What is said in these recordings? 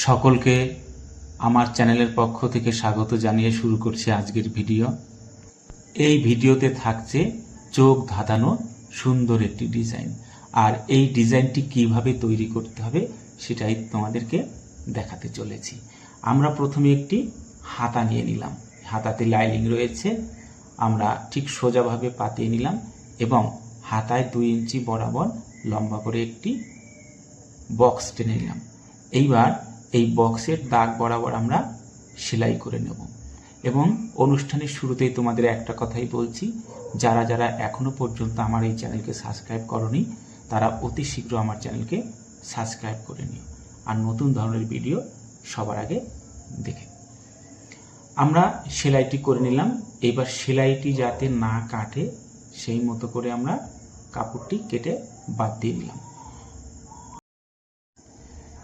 সকলকে আমার চ্যানেলের পক্ষ থেকে স্বাগত জানিয়ে শুরু করছি আজকের ভিডিও। এই ভিডিওতে থাকছে চোখ ধাঁধানো সুন্দর একটি ডিজাইন। আর এই ডিজাইনটি কীভাবে তৈরি করতে হবে সেটাই তোমাদেরকে দেখাতে চলেছি। আমরা প্রথমে একটি হাতা নিয়ে নিলাম। হাতাতে লাইলিং রয়েছে। আমরা ঠিক সোজাভাবে পাতিয়ে নিলাম এবং হাতায় দুই ইঞ্চি বরাবর লম্বা করে একটি বক্স টেনে নিলাম। এইবার এই বক্সের দাগ বরাবর আমরা সেলাই করে নেব। এবং অনুষ্ঠানের শুরুতেই তোমাদের একটা কথাই বলছি, যারা যারা এখনও পর্যন্ত আমার এই চ্যানেলকে সাবস্ক্রাইব করনি, তারা অতি শীঘ্র আমার চ্যানেলকে সাবস্ক্রাইব করে নিও। আর নতুন ধরনের ভিডিও সবার আগে দেখে। আমরা সেলাইটি করে নিলাম। এবার সেলাইটি যাতে না কাটে, সেই মতো করে আমরা কাপড়টি কেটে বাদ দিয়ে নিলাম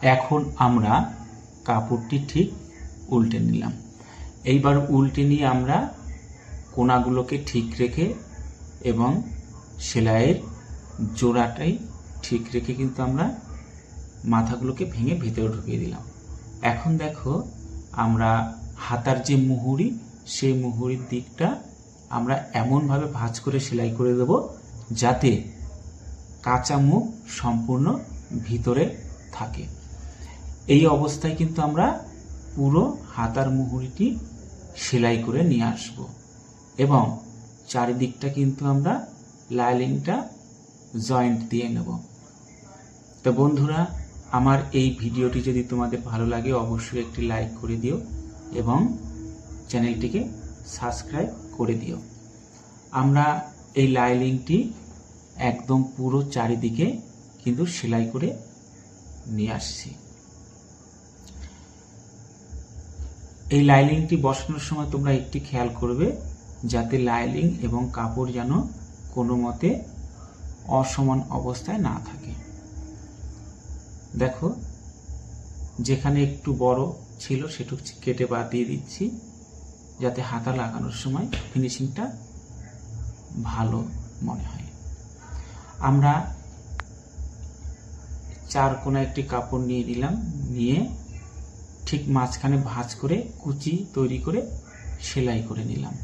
এখন আমরা কাপড়টি ঠিক উল্টে নিলাম। এইবার উল্টে নিয়ে আমরা কোনাগুলোকে ঠিক রেখে এবং সেলাইয়ের জোড়াটাই ঠিক রেখে কিন্তু আমরা মাথাগুলোকে ভেঙে ভিতরে ঢুকিয়ে দিলাম। এখন দেখো আমরা হাতার যে মুহুরি, সেই মুহুরির দিকটা আমরা এমনভাবে ভাঁজ করে সেলাই করে দেব যাতে কাঁচা মুখ সম্পূর্ণ ভিতরে থাকে। এই অবস্থায় কিন্তু আমরা পুরো হাতার মুহুরিটি সেলাই করে নিয়ে আসব। এবং চারিদিকটা কিন্তু আমরা লাইলিংটা জয়েন্ট দিয়ে নেব। তো বন্ধুরা, আমার এই ভিডিওটি যদি তোমাদের ভালো লাগে, অবশ্যই একটি লাইক করে দিও এবং চ্যানেলটিকে সাবস্ক্রাইব করে দিও। আমরা এই লাইলিংটি একদম পুরো চারিদিকে কিন্তু সেলাই করে নিয়ে আসছি। এই লাইলিংটি বসানোর সময় তোমরা একটি খেয়াল করবে যাতে লাইলিং এবং কাপড় যেন কোনো মতে অসমান অবস্থায় না থাকে। দেখো, যেখানে একটু বড় ছিল সেটুকু কেটে বাদ দিয়ে দিচ্ছি যাতে হাতা লাগানোর সময় ফিনিশিংটা ভালো মনে হয়। আমরা চার কোনা একটি কাপড় নিয়ে নিলাম, নিয়ে ঠিক মাঝখানে ভাঁজ করে কুচি তৈরি করে সেলাই করে নিলাম।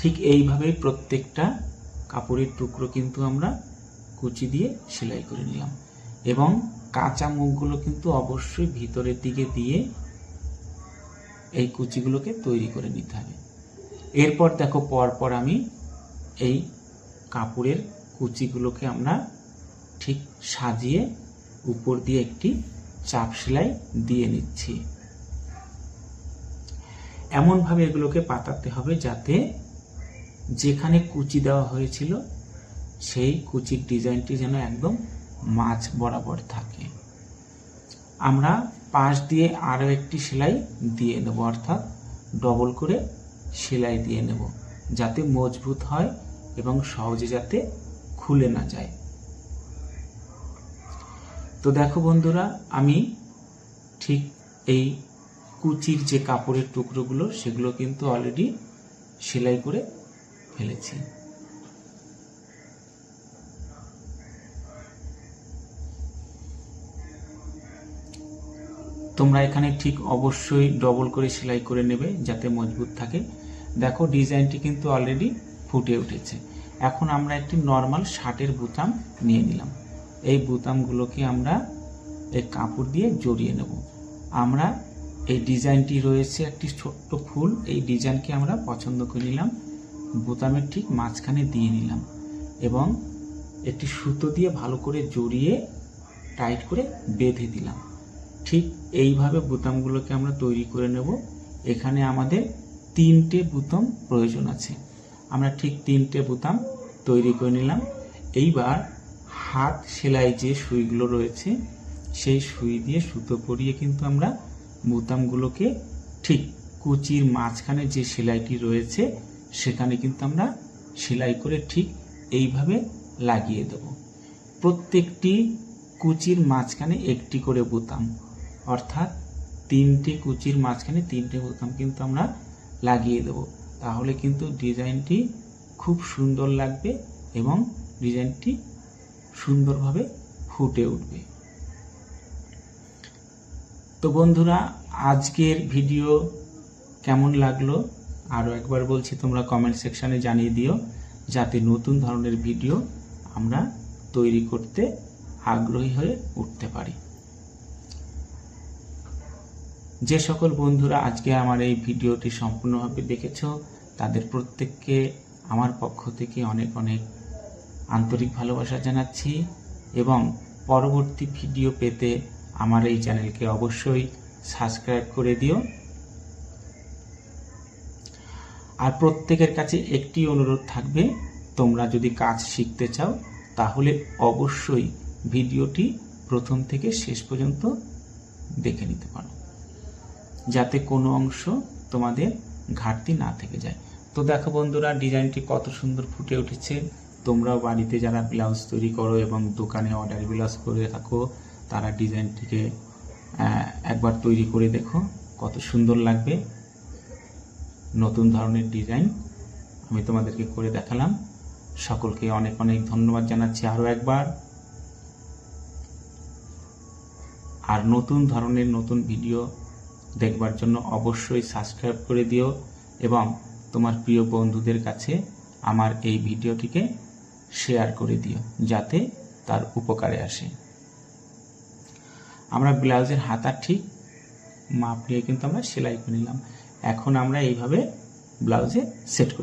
ঠিক এইভাবে প্রত্যেকটা কাপড়ের টুকরো কিন্তু আমরা কুচি দিয়ে সেলাই করে নিলাম এবং কাঁচা মুখগুলো কিন্তু অবশ্যই ভিতরের দিকে দিয়ে এই কুচিগুলোকে তৈরি করে নিতে হবে। এরপর দেখো পরপর আমি এই কাপড়ের কুচিগুলোকে আমরা ঠিক সাজিয়ে উপর দিয়ে একটি চাপ সেলাই দিয়ে নিচ্ছি। এমনভাবে এগুলোকে পাতাতে হবে যাতে যেখানে কুচি দেওয়া হয়েছিল, সেই কুচির ডিজাইনটি যেন একদম মাছ বরাবর থাকে। আমরা পাশ দিয়ে আরও একটি সেলাই দিয়ে নেব, অর্থাৎ ডবল করে সেলাই দিয়ে নেব, যাতে মজবুত হয় এবং সহজে যাতে খুলে না যায়। তো দেখো বন্ধুরা, আমি ঠিক এই কুচির যে কাপড়ের টুকরোগুলো, সেগুলো কিন্তু অলরেডি সেলাই করে ফেলেছি। তোমরা এখানে ঠিক অবশ্যই ডবল করে সেলাই করে নেবে যাতে মজবুত থাকে। দেখো ডিজাইনটি কিন্তু অলরেডি ফুটে উঠেছে। এখন আমরা একটি নর্মাল শার্টের বুতাম নিয়ে নিলাম। এই বুতামগুলোকে আমরা এই কাপড় দিয়ে জড়িয়ে নেব। আমরা এই ডিজাইনটি রয়েছে একটি ছোট্ট ফুল। এই ডিজাইনকে আমরা পছন্দ করে নিলাম। বোতামের ঠিক মাঝখানে দিয়ে নিলাম এবং একটি সুতো দিয়ে ভালো করে জড়িয়ে টাইট করে বেঁধে দিলাম। ঠিক এইভাবে বোতামগুলোকে আমরা তৈরি করে নেব। এখানে আমাদের তিনটে বোতাম প্রয়োজন আছে। আমরা ঠিক তিনটে বোতাম তৈরি করে নিলাম। এইবার হাত, সেলাই যে সুইগুলো রয়েছে, সেই সুই দিয়ে সুতো পরিয়ে কিন্তু আমরা বোতামগুলোকে ঠিক কুচির মাঝখানে যে সেলাইটি রয়েছে, সেখানে কিন্তু আমরা সেলাই করে ঠিক এইভাবে লাগিয়ে দেব। প্রত্যেকটি কুচির মাঝখানে একটি করে বোতাম, অর্থাৎ তিনটে কুচির মাঝখানে তিনটে বোতাম কিন্তু আমরা লাগিয়ে দেব। তাহলে কিন্তু ডিজাইনটি খুব সুন্দর লাগবে এবং ডিজাইনটি সুন্দরভাবে ফুটে উঠবে। তো বন্ধুরা, আজকের ভিডিও কেমন লাগল? আরও একবার বলছি, তোমরা কমেন্ট সেকশানে জানিয়ে দিও, যাতে নতুন ধরনের ভিডিও আমরা তৈরি করতে আগ্রহী হয়ে উঠতে পারি। যে সকল বন্ধুরা আজকে আমার এই ভিডিওটি সম্পূর্ণভাবে দেখেছ, তাদের প্রত্যেককে আমার পক্ষ থেকে অনেক অনেক আন্তরিক ভালোবাসা জানাচ্ছি এবং পরবর্তী ভিডিও পেতে আমার এই চ্যানেলকে অবশ্যই সাবস্ক্রাইব করে দিও। আর প্রত্যেকের কাছে একটি অনুরোধ থাকবে, তোমরা যদি কাজ শিখতে চাও, তাহলে অবশ্যই ভিডিওটি প্রথম থেকে শেষ পর্যন্ত দেখে নিতে পারো, যাতে কোনো অংশ তোমাদের ঘাটতি না থেকে যায়। তো দেখো বন্ধুরা, ডিজাইনটি কত সুন্দর ফুটে উঠেছে। তোমরাও বাড়িতে যারা ব্লাউজ তৈরি করো এবং দোকানে অর্ডার ব্লাউজ করে থাকো, তারা ডিজাইনটিকে একবার তৈরি করে দেখো কত সুন্দর লাগবে। নতুন ধরনের ডিজাইন আমি তোমাদেরকে করে দেখালাম। সকলকে অনেক অনেক ধন্যবাদ জানাচ্ছি আরও একবার। আর নতুন ধরনের নতুন ভিডিও দেখবার জন্য অবশ্যই সাবস্ক্রাইব করে দিও এবং তোমার প্রিয় বন্ধুদের কাছে আমার এই ভিডিওটিকে শেয়ার করে দিও, যাতে তার উপকারে আসে। আমরা ব্লাউজের হাতা ঠিক মাপ নিয়ে কিন্তু আমরা সেলাই করে নিলাম। এখন আমরা এইভাবে ব্লাউজে সেট করি।